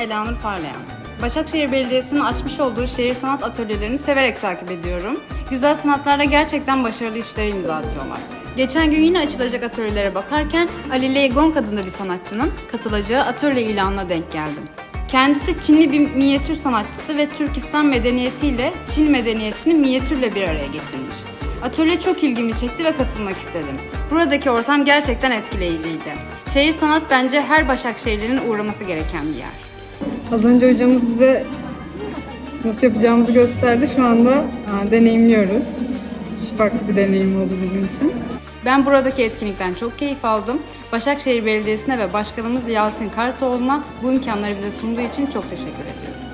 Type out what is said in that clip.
Elanur Parlayan. Başakşehir Belediyesi'nin açmış olduğu şehir sanat atölyelerini severek takip ediyorum. Güzel sanatlarda gerçekten başarılı işlere imza atıyorlar. Geçen gün yine açılacak atölyelere bakarken Ali Leygong adında bir sanatçının katılacağı atölye ilanına denk geldim. Kendisi Çinli bir minyatür sanatçısı ve Türkistan medeniyetiyle Çin medeniyetini minyatürle bir araya getirmiş. Atölye çok ilgimi çekti ve katılmak istedim. Buradaki ortam gerçekten etkileyiciydi. Şehir sanat bence her Başakşehirli'nin uğraması gereken bir yer. Az önce hocamız bize nasıl yapacağımızı gösterdi. Şu anda aa, deneyimliyoruz. Farklı bir deneyim oldu bizim için. Ben buradaki etkinlikten çok keyif aldım. Başakşehir Belediyesi'ne ve Başkanımız Yasin Kartoğlu'na bu imkanları bize sunduğu için çok teşekkür ediyorum.